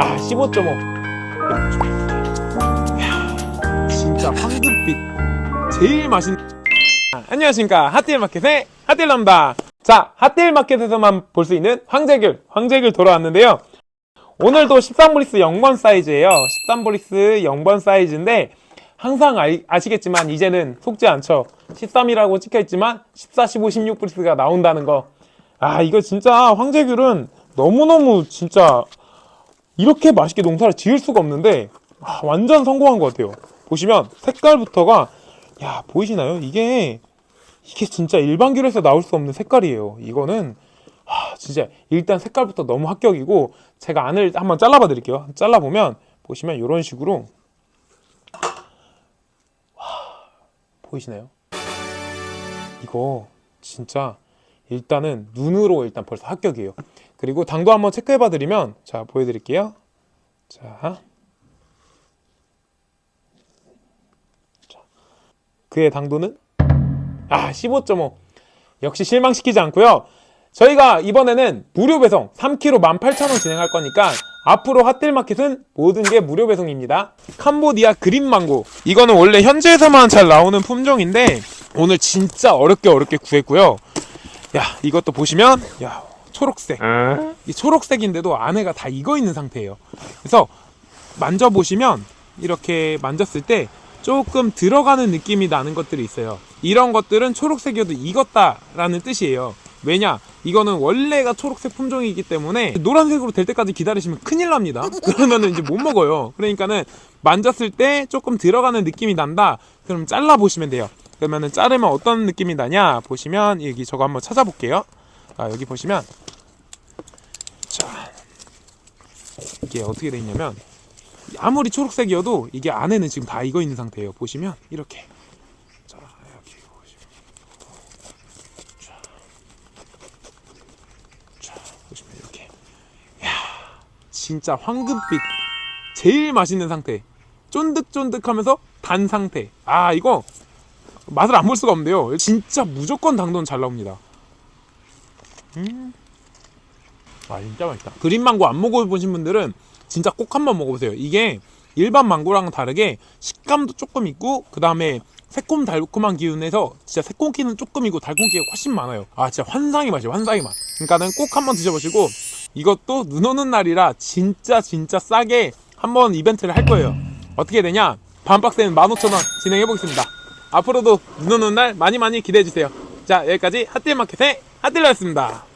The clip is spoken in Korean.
아 15.5. 진짜 황금빛 제일 맛있는. 아, 안녕하십니까 핫딜마켓의 핫딜남다. 자 핫딜마켓에서만 볼 수 있는 황제귤 황제귤 돌아왔는데요. 오늘도 13브리스 0번 사이즈예요. 13브리스 0번 사이즈인데 항상 아, 시겠지만 이제는 속지 않죠. 13이라고 찍혀있지만 14, 15, 16 브리스가 나온다는 거. 아 이거 진짜 황제귤은 너무너무 진짜 이렇게 맛있게 농사를 지을 수가 없는데 아, 완전 성공한 것 같아요. 보시면 색깔부터가 야 보이시나요? 이게 이게 진짜 일반 귤에서 나올 수 없는 색깔이에요. 이거는 아, 진짜 일단 색깔부터 너무 합격이고 제가 안을 한번 잘라봐 드릴게요. 잘라보면 보시면 이런 식으로 와, 보이시나요? 이거 진짜 일단은 눈으로 일단 벌써 합격이에요. 그리고 당도 한번 체크해 봐 드리면 자 보여드릴게요. 자, 자 그의 당도는 아 15.5 역시 실망시키지 않고요. 저희가 이번에는 무료 배송 3kg 18,000원 진행할 거니까 앞으로 핫딜마켓은 모든 게 무료 배송입니다. 캄보디아 그린망고 이거는 원래 현지에서만 잘 나오는 품종인데 오늘 진짜 어렵게 어렵게 구했고요. 야 이것도 보시면 야 초록색 이 초록색인데도 안에가 다 익어 있는 상태예요. 그래서 만져보시면 이렇게 만졌을 때 조금 들어가는 느낌이 나는 것들이 있어요. 이런 것들은 초록색이어도 익었다라는 뜻이에요. 왜냐? 이거는 원래가 초록색 품종이기 때문에 노란색으로 될 때까지 기다리시면 큰일 납니다. 그러면은 이제 못 먹어요. 그러니까는 만졌을 때 조금 들어가는 느낌이 난다. 그럼 잘라 보시면 돼요. 그러면은 자르면 어떤 느낌이 나냐? 보시면 여기 저거 한번 찾아볼게요. 아, 여기 보시면. 자 이게 어떻게 돼 있냐면 아무리 초록색이어도 이게 안에는 지금 다 익어 있는 상태예요. 보시면 이렇게. 진짜 황금빛. 제일 맛있는 상태. 쫀득쫀득하면서 단 상태. 아 이거 맛을 안 볼 수가 없는데요. 진짜 무조건 당도는 잘 나옵니다. 음. 아 진짜 맛있다. 그린 망고 안 먹어보신 분들은 진짜 꼭 한번 먹어보세요. 이게 일반 망고랑은 다르게 식감도 조금 있고 그 다음에 새콤 달콤한 기운에서 진짜 새콤기는 조금이고 달콤기가 훨씬 많아요. 아 진짜 환상의 맛이에요. 환상의 맛. 그러니까는 꼭 한번 드셔보시고 이것도 눈 오는 날이라 진짜 진짜 싸게 한번 이벤트를 할 거예요. 어떻게 되냐? 반박스는 15,000원 진행해 보겠습니다. 앞으로도 눈 오는 날 많이 많이 기대해 주세요. 자 여기까지 핫딜마켓의 핫딜러였습니다.